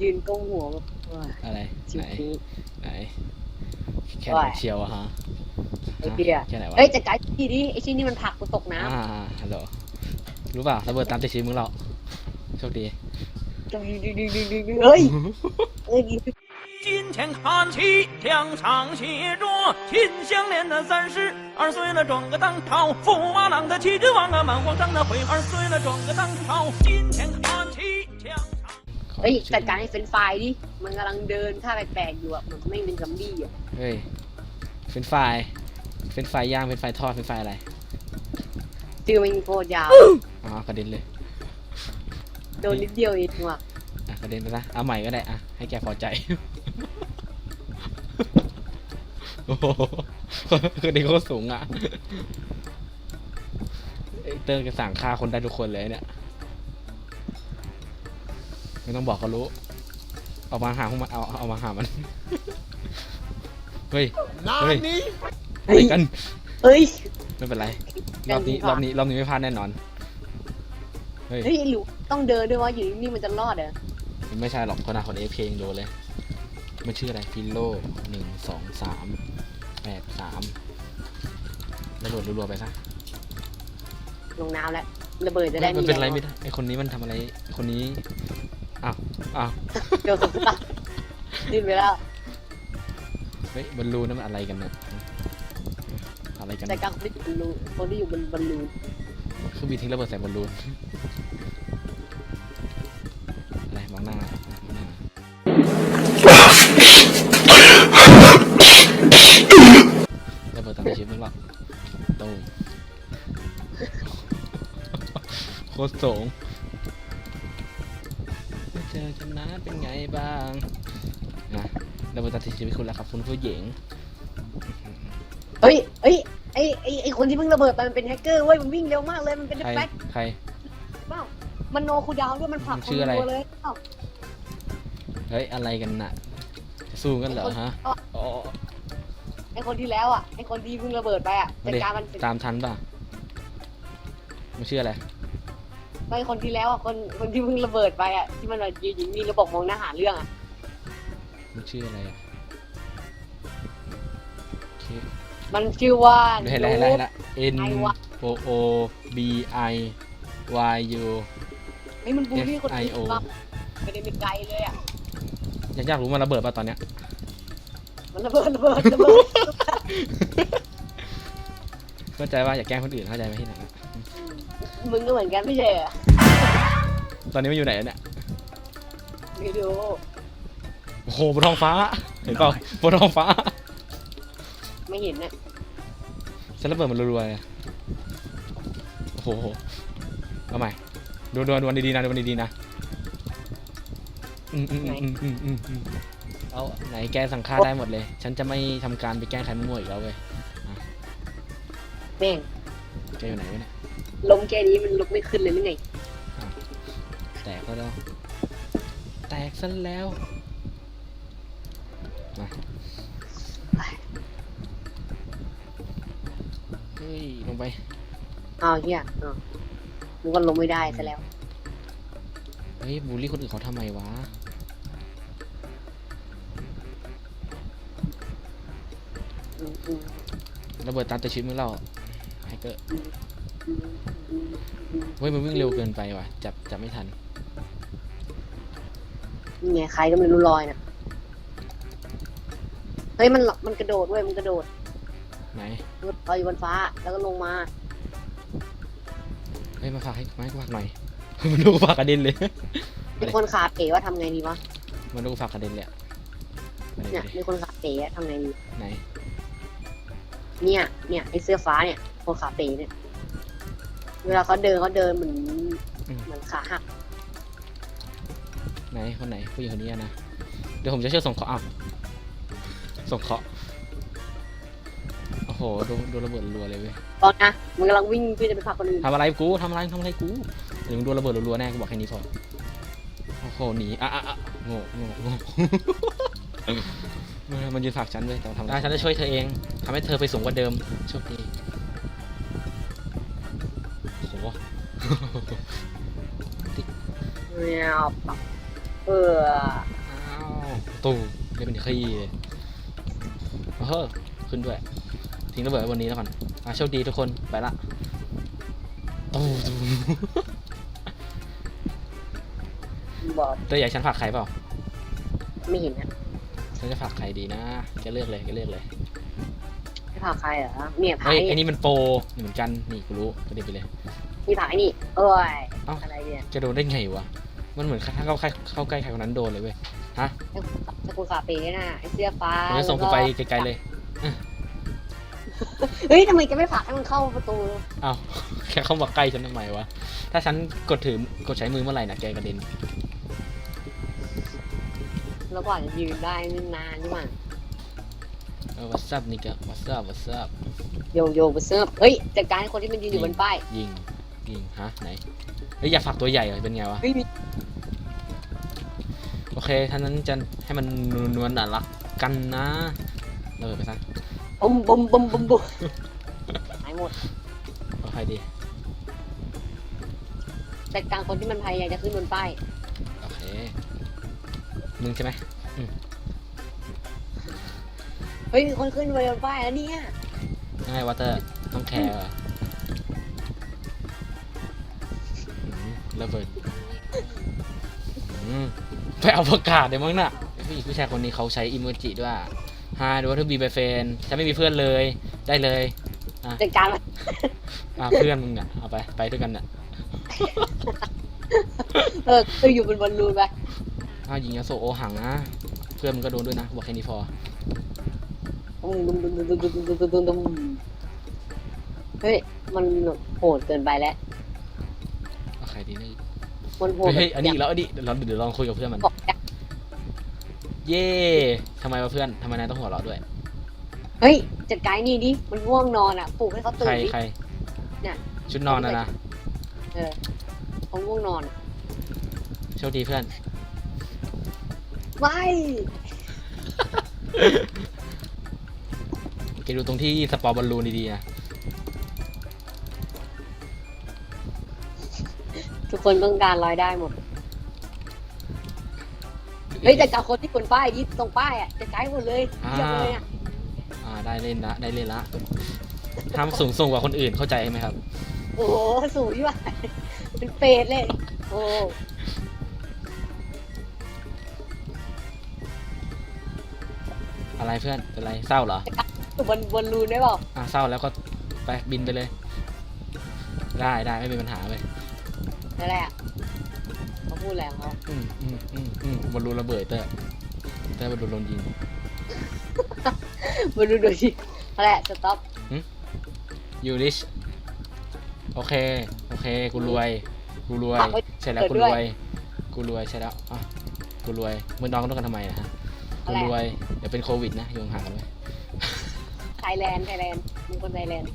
ยืนก้มหัวแบบว้าย อะไร ชี ไหน วิตนี้ ไหนแค่ไหน ว่าย เชียวอะฮะ ไอ้เหี้ย ฮะแค่ไหนวะ เฮ้ยจัดการทีนี้ไอ้ชิ้นนี้มันผลักกูตกน้ อ่าฮัลโหลรู้ป่ะระเบิดตามติดชีวิตมึงเราโชคดี ำดึงดึงดึงดึงดึงดึงเฮ้ยเฮ้ย 金钱看齐，两场协着，秦香莲的三十二岁了，转个当朝；驸马郎的七只王啊，满皇上的回二岁了，转个当朝。金钱看齐，两场。 เฮ้ยจัดการให้เฟรนช์ฟรายดิ มันกำลังเดินท่าแปลกๆอยู่อะมันไม่เป็นซัมบี้อะเฮ้ยเฟรนช์ฟรายเฟรนช์ฟรายย่างเฟรนช์ฟรายทอดเฟรนช์ฟรายอะไรชื่อมันโคตรยาว อ๋อกระเด็นเลยโดนนิดเดียวเองว่ะอะกระเด็นไปซะเอาใหม่ก็ได้อะให้แกพอใจโอ้โหกระเด็นโคตรสูงอะไอ้เตอร์กระสั่งฆ่าคนได้ทุกคนเลยเนี่ย ไม่ต้องบอกเขารู้ เอามาหาพวกมันเอาเอามาหามัน เฮ้ย เฮ้ยอะไรกันเฮ้ย ไม่เป็นไร รอบนี้ยังดีกว่ารอบนี้รอบนี้ไม่พลาดแน่นอน เฮ้ย เฮ้ยหรือต้องเดินด้วยว่าอยู่นี่มันจะรอดเหรอไม่ใช่หรอกคนหน้าคนเอฟเพลงโดนเลย มันชื่ออะไรฟิลโลหนึ่งสองสามแปดสามระเบิดรัวๆไปซะลงน้ำแล้วระเบิดจะได้มันมีเป็นอะไรแงไม่ได้ไอคนนี้มันทำอะไร คนนี้ อ้าวอ้าวเดี๋ยวสุดท้ายดิ้นไปแล้วเฮ้ยบอลลูนนั่นมันอะไรกันเนี่ยอะไรกันแต่การคนที่อยู่บนรูคนที่อยู่บนบอลลูนคือบีทิ้งระเบิดใส่บอลลูนอะไรมองหน้ามองหน้าระเบิดตามในชีวิตมึงหรอกตูมโคตรสูงไม่เจ อกันนะเป็นไงบ้างนะระเบิดตามในชีวิตคุณแล้วครับคุณผู้หญิงเฮ้ยเฮ้ยไอไอไอคนที่เพิ่งระเบิดไปมันเป็นแฮกเกอร์เว้ยมันวิ่งเร็วมากเลยมันเป็นใครแบ็คใคร เปล่ามันโนคูลดาวน์ด้วยมันผลักมันคชื่นออะไรรัวเลยเอ้าเฮ้ยอะไรกันน่ะสู้กันเหรอฮะอ๋อไอคนที่แล้วอะไอคนที่เพิ่งระเบิดไปอะมาจัดดิการมันตามทันป่ะมันชื่ออะไร ไอคนที่แล้วอะคนคนที่เพิ่งระเบิดไปอะที่มันแบบยืนอยู่มีระบบมองหน้าหาเรื่องอะมันชื่ออะไรอะโอเคมันชื่อว่าเห็นแล้วเห็นแล้วเห็นแล้ว N ไอวะ O O B I Y U ไอ้ยมันบูลลี่คน F I อื่น O ปะไม่ได้เป็นไกลเลยอะอยากอยากรู้มันระเบิดป่ะตอนเนี้ย มันระเบิดระเบิดระเบิดเข้าใจว่าอย่าแกล้งคนอื่นเข้าใจไหมที่ไหนน มึงก็เหมือนกันไม่ใช่เหรอตอนนี้มันอยู่ไหนแล้วเนี่ยไม่รู้โอ้โหบนท้องฟ้า เห็นเปล่าบนท้องฟ้าไม่เห็นน่ะฉันระเบิดมันรัวๆเลยโอ้โหเอาใหม่ดูดูดูมันดีๆนะดูมันดีๆนะอืมอืมอืมอืมอืมอืมเอาไหนแกสั่งฆ่าได้หมดเลย ฉันจะไม่ทำการไปแกล้งใครมั่วๆอีกแล้วเว้ยแม่งแกอยู่ไหนวะเนี่ย ลมแค่นี้มันลุกไม่ขึ้นเลยหรือไงแตกแล้ว แตกซะแล้ว มา เฮ้ย ลงไป อ้าวเฮียอ้าวมึงก็ลงไม่ได้ซะแล้ว เฮ้ย บูลลี่คนอื่นเขาทำไมวะ อืมอืมระเบิดตามแต่ชีวิตมึงเราไฮเกอร์ อืมอืมอืม เฮ้ยมันวิ่งเร็วเกินไปว่ะ จับจับไม่ทัน นี่ไงใครก็ไม่รู้ลอยน่ะ เฮ้ยมันหลมันกระโดดเว้ยมันกระโดดไหนมันลอยอยู่บนฟ้าแล้วก็ลงมา เฮ้ยมาฝากให้มาให้กูฝากหน่อย มันดูกูฝากกระเด็นเลย มีคนขาเป๋ว่าทำไงดีวะ มันดูกูฝากกระเด็นเลยอะไหนเนี่ยดิมีคนขาเป๋อะทำไงดี ไหน เนี่ย เนี่ยไอเสื้อฟ้าเนี่ย คนขาเป๋เนี่ย เวลาเขาเดินเขาเดินเหมือนอืม เหมือนขาหักไหนคนไหนผู้หญิงคนนี้อะนะเดี๋ยวผมจะช่วยส่งเคราะห์อ้าวส่งเคราะห์โอ้โหโดนโดนระเบิดรัวๆเลยเว้ยตอนนะมันกำลังวิ่งเพื่อจะไปผลักคนอื่นทำอะไรกูทำอะไรทำอะไรกูเดี๋ยวมึงโดนระเบิดรัวๆแน่กูบอกแค่นี้พอโอ้โหหนีอะอะอะโง่โง่โง่เออมันยืนผลักฉันเว้ยแต่ทำได้ฉันจะช่วยเธอเองทำให้เธอไปสูงกว่าเดิมโชคดี โอ้โหแมวปักเอออ้าวตู้เล่นเป็นขี้เลยเฮ้อขึ้นด้วย ทิ้งระเบิดไว้บนนี้แล้วก่อนอะโชคดีทุกคน ไปละตู้ตู้บอกเต้ยอยากให้ฉันฝากใครเปล่าไม่เห็นนะฉันจะฝากใครดีนะแกเลือกเลยแกเลือกเลยไม่ผ่าใครเหรอเนี่ยผ่าเฮ้ยไอ้ไอ้นี่มันโปรเหมือนกัน นี่กูรู้ก็เด็นไปเลย นี่ผ่าไอ้นี่โอ้ยเอ้า อะไรเนี่ยจะโดนได้ไงวะ มันเหมือนถ้าเข้าใกล้เข้าใกล้ใครคนนั้นโดนเลยเว้ย ฮะสกุลขาเป๋น่ะไอ้เสื้อฟ้าผมจะส่งกูไปไกลๆเลย เฮ้ยทำไมจะไม่ผลักให้มันเข้าประตูเอ้าแค่เข้ามาใกล้ฉันทำไมวะ ถ้าฉันกดถือกดใช้มือเมื่อไหร่นะแกกระเด็น แล้วกว่าจะยืนได้นี่นานใช่ไหมเออ what's up นี่กะ what's up what's up โยโย่ไปเซิร์ฟเฮ้ยจัดการให้คนที่มันยืนอยู่บนป้ายยิง ยิงฮะไหนเฮ้ยอยากฝากตัวใหญ่เหรอเป็นไงวะ เฮ้ยมีโอเคท่านั้นจะให้มันนวลๆน่ารักกันนะเออไปซะบุ้มบุ้มบุ้มบุ้มบุ้มหายหมด เอาใครดีจัดการคนที่มันพยายามจะขึ้นบนป้ายโอเคมึงใช่ไหมเฮ้ยมีคนขึ้นไปบนป้ายแล้วเนี่ยยังไงวอเตอร์ต้องแคร์เหรอ ระเบิดไปเอาประกาศเดี๋ยวมึงน่ะผู้ผู้ชายคนนี้เขาใช้อีโมจิด้วยฮาดูว่าทุบีไปแฟนฉันไม่มีเพื่อนเลยได้เลยจัดการอะเพื่อนมึงเนี่ยเอาไปไปด้วยกันเนี่ยเอออยู่บนบอลลูนไปอ้าวยิงยาโซโอหังนะเพื่อนมึงก็โดนด้วยนะบอกแค่นี้พอเฮ้ยมันโหดเกินไปแล้ว รดีนี่มันโหดเฮ้ยอันนี้อีกแล้วอันนี้เดี๋ยวเราเดี๋ยวลองคุยกับเพื่อนมัน บอกอยากเย่ทำไมวะเพื่อนทำไมนายต้องหัวเราะด้วย เฮ้ย จัดการไอ้นี่ดิ มันง่วงนอนอะปลุกให้เขาตื่ใครนดิ ใครเนี่ย ชุดนอนนะนะเออเขาง่วงนอนโชคดีเพื่อนไม่แกดูตรงที่สปอร์บอลลูนดีๆนะ ทุกคนต้องการรายได้หมด เฮ้ยจัดการคนที่บนป้ายดิตรงป้ายอะจัดการให้หมดเลยเยี่ยมเลยอะอ่าได้เล่นละได้เล่นละห้ามสูงส่งกว่าคนอื่นเข้าใจไหมครับ โอ้โหสูงยี่ห้อเป็นเปรตเลย โอ้อะไรเพื่อนเป็นไรเศร้าเหรออยู่บนบนรูนได้เปล่าอ่าเศร้าแล้วก็ไปบินไปเลย ได้ได้ไม่มีปัญหาเลย นั่นแหละเขาพูดแล้วเขาอืมอืมอืมอืมบอลลูนระเบิดเตอร์เตอร์บอลลูนโดนยิงบนรูนดูดินั่นแหละสต็อป ยูริช โอเค โอเค กูรวย กูรวย ฝากไว้ใช่แล้ว เกิกูดรด้วยวย กูรวย ใช่แล้วอะกูรวยมึงน้องต้องกันทำไมนะฮะ กูอะไร รวย เดี๋ยวเป็นโควิดนะโยงห่างกันไว้ ไทยแลนด์ไทยแลนด์มึงคนไทยแลนด์